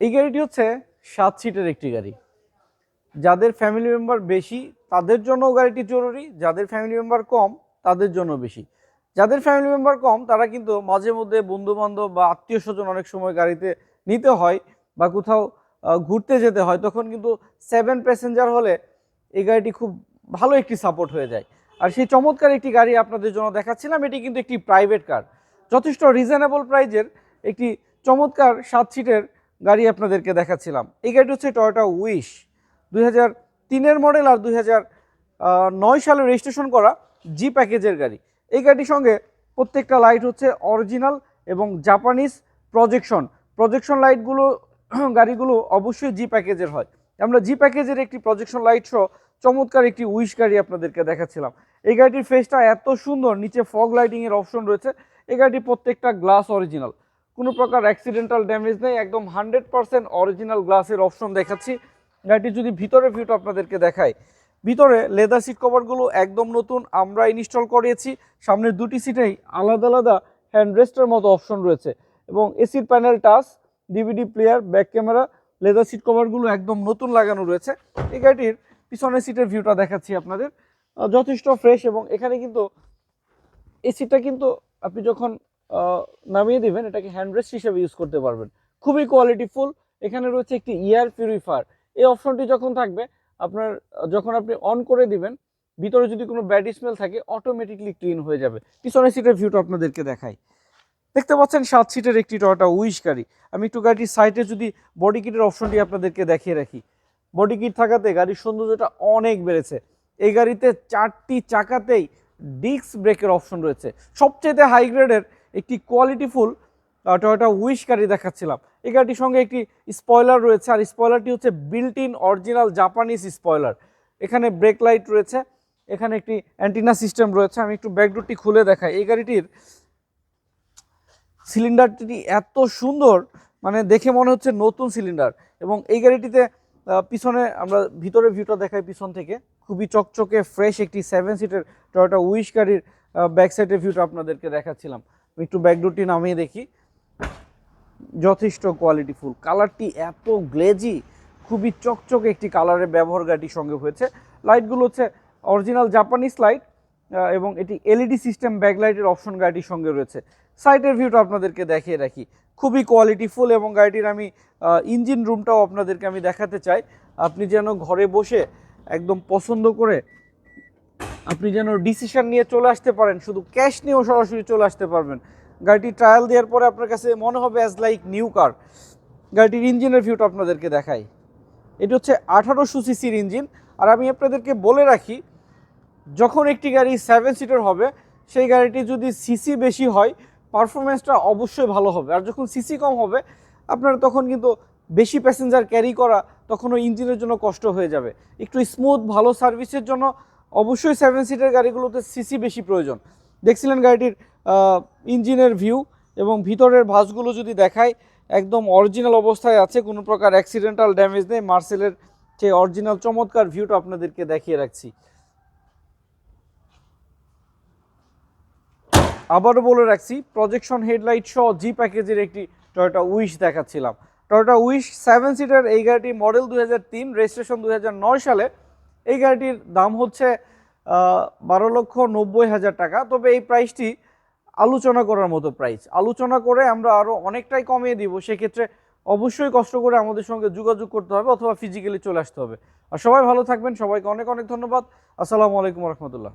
এই গাড়িটি হচ্ছে সাত সিটের একটি গাড়ি। যাদের ফ্যামিলি মেম্বার বেশি, তাদের জন্য গাড়িটি জরুরি। যাদের ফ্যামিলি মেম্বার কম, তাদের জন্য বেশি। যাদের ফ্যামিলি মেম্বার কম, তারা কিন্তু মাঝে মধ্যে বন্ধু বান্ধব বা আত্মীয় স্বজন অনেক সময় গাড়িতে নিতে হয় বা কোথাও ঘুরতে যেতে হয়। তখন কিন্তু সেভেন প্যাসেঞ্জার হলে এই গাড়িটি খুব ভালো একটি সাপোর্ট হয়ে যায়। আর সেই চমৎকার একটি গাড়ি আপনাদের জন্য দেখাচ্ছিলাম। এটি কিন্তু একটি প্রাইভেট কার যথেষ্ট রিজনেবল প্রাইজের একটি চমৎকার সাত সিটের গাড়ি আপনাদেরকে দেখাচ্ছিলাম। এই গাড়িটি হচ্ছে টয়োটা উইশ দুই হাজার তিনের মডেল আর দুই হাজার নয় সালে রেজিস্ট্রেশন করা জি প্যাকেজের গাড়ি। এই গাড়িটির সঙ্গে প্রত্যেকটা লাইট হচ্ছে অরিজিনাল এবং জাপানিজ প্রজেকশন প্রজেকশন লাইটগুলো গাড়িগুলো অবশ্যই জি প্যাকেজের হয়। আমরা জি প্যাকেজের একটি প্রজেকশন লাইট সহ চমৎকার একটি উইশ গাড়ি আপনাদেরকে দেখাচ্ছিলাম। এই গাড়িটির ফেসটা এত সুন্দর, নিচে ফগ লাইটিং এর অপশন রয়েছে। এই গাড়িটির প্রত্যেকটা গ্লাস অরিজিনাল কোনো প্রকার অ্যাক্সিডেন্টাল ড্যামেজ নেই, একদম হান্ড্রেড পার্সেন্ট অরিজিনাল গ্লাসের অপশন দেখাচ্ছি। গাড়িটি যদি ভিতরে ভিউটা আপনাদেরকে দেখায় ভিতরে লেদার সিট কভারগুলো একদম নতুন, আমরা ইনস্টল করিয়েছি। সামনের দুটি সিটেই আলাদা আলাদা হ্যান্ড রেস্টের মতো অপশন রয়েছে এবং এসির panel touch DVD player back camera leather seat কভারগুলো একদম নতুন লাগানো রয়েছে। এই গাড়িটির পিছনের সিটের ভিউটা দেখাচ্ছি আপনাদের। যথেষ্ট ফ্রেশ এবং এখানে কিন্তু এসিটা কিন্তু আপনি যখন নামিয়ে দিবেন, এটাকে হ্যান্ডরেস্ট হিসেবে ইউজ করতে পারবেন। খুবই কোয়ালিটিফুল এখানে রয়েছে একটি ইয়ার পিউরিফায়ার এই অপশনটি যখন থাকবে, আপনার, যখন আপনি অন করে দিবেন, ভিতরে যদি কোনো ব্যাড স্মেল থাকে অটোমেটিকলি ক্লিন হয়ে যাবে। পিছনের সিটের ভিউটা আপনাদেরকে দেখাই। দেখতে পাচ্ছেন, সাত সিটের একটি টয়টা উইশ গাড়ি। আমি একটু গাড়ির সাইডে যদি বডি কিটের অপশনটি আপনাদেরকে দেখিয়ে রাখি। বডি কিট থাকাতে গাড়ির সৌন্দর্যটা অনেক বেড়েছে। এই গাড়িতে চারটি চাকাতেই ডিস্ক ব্রেকের অপশন রয়েছে। সবচেয়ে হাই গ্রেডের একটি কোয়ালিটিফুল টয়োটা উইশ গাড়ি দেখাচ্ছিলাম। এই গাড়িটির সঙ্গে একটি স্পয়লার রয়েছে, আর স্পয়লারটি হচ্ছে built in original Japanese spoiler এখানে ব্রেক লাইট রয়েছে, এখানে একটি অ্যান্টিনা সিস্টেম রয়েছে। আমি একটু ব্যাকডোরটি খুলে দেখাই। এই গাড়িটির সিলিন্ডারটি এত সুন্দর মানে দেখে মনে হচ্ছে নতুন সিলিন্ডার এবং এই গাড়িটিতে পিছনে আমরা ভিতরে ভিউটা দেখাই পিছন থেকে। খুবই চকচকে ফ্রেশ একটি সেভেন সিটের টয়োটা উইশ গাড়ির ব্যাক সাইডের ভিউটা আপনাদেরকে দেখাচ্ছিলাম। একটু ব্যাকডোরটি নামিয়ে দেখি। যথেষ্ট কোয়ালিটিফুল কালারটি এত গ্লেজি খুবই চকচকে একটি কালারের ব্যবহার গাড়িটির সঙ্গে হয়েছে। লাইটগুলো হচ্ছে অরিজিনাল জাপানিজ লাইট এবং এটি এলইডি সিস্টেম ব্যাকলাইটের অপশন গাড়িটির সঙ্গে রয়েছে। সাইটের ভিউটা আপনাদেরকে দেখিয়ে রাখি। খুবই কোয়ালিটিফুল এবং গাড়িটির আমি ইঞ্জিন রুমটাও আপনাদেরকে আমি দেখাতে চাই। আপনি যেন ঘরে বসে একদম পছন্দ করে আপনি যেন ডিসিশন নিয়ে চলে আসতে পারেন, শুধু ক্যাশ নিয়েও সরাসরি চলে আসতে পারবেন। গাড়িটি ট্রায়াল দেওয়ার পরে আপনার কাছে মনে হবে অ্যাজ লাইক নিউ কার গাড়িটির ইঞ্জিনের ভিউটা আপনাদেরকে দেখাই। এটি হচ্ছে আঠারোশো সিসির ইঞ্জিন আর আমি আপনাদেরকে বলে রাখি, যখন একটি গাড়ি সেভেন সিটার হবে, সেই গাড়িটি যদি সিসি বেশি হয় পারফরমেন্সটা অবশ্যই ভালো হবে। আর যখন সিসি কম হবে, আপনার তখন কিন্তু বেশি প্যাসেঞ্জার ক্যারি করা তখন ওই ইঞ্জিনের জন্য কষ্ট হয়ে যাবে। একটু স্মুথ ভালো সার্ভিসের জন্য অবশ্যই সেভেন সিটের গাড়িগুলোতে সিসি বেশি প্রয়োজন। দেখছিলেন গাড়িটির ইঞ্জিনের ভিউ এবং ভিতরের ভাঁজগুলো যদি দেখায় একদম অরিজিনাল অবস্থায় আছে, কোনো প্রকার অ্যাক্সিডেন্টাল ড্যামেজ নেই। মার্সেলের যে অরিজিনাল চমৎকার ভিউটা আপনাদেরকে দেখিয়ে রাখছি। আবারও বলে রাখছি প্রজেকশন হেডলাইট সহ জি প্যাকেজের একটি টয়োটা উইশ দেখাচ্ছিলাম। টয়োটা উইশ সেভেন সিটার এই গাড়িটি মডেল দু হাজার তিন রেজিস্ট্রেশন দু হাজার নয় সালে এই গাড়িটির দাম হচ্ছে বারো লক্ষ নব্বই হাজার টাকা। তবে এই প্রাইসটি আলোচনা করার মতো প্রাইস আলোচনা করে আমরা আরও অনেকটাই কমিয়ে দিব। সেক্ষেত্রে অবশ্যই কষ্ট করে আমাদের সঙ্গে যোগাযোগ করতে হবে অথবা ফিজিক্যালি চলে আসতে হবে। আর সবাই ভালো থাকবেন। সবাইকে অনেক অনেক ধন্যবাদ। আসসালামু আলাইকুম রহমতুল্লাহ।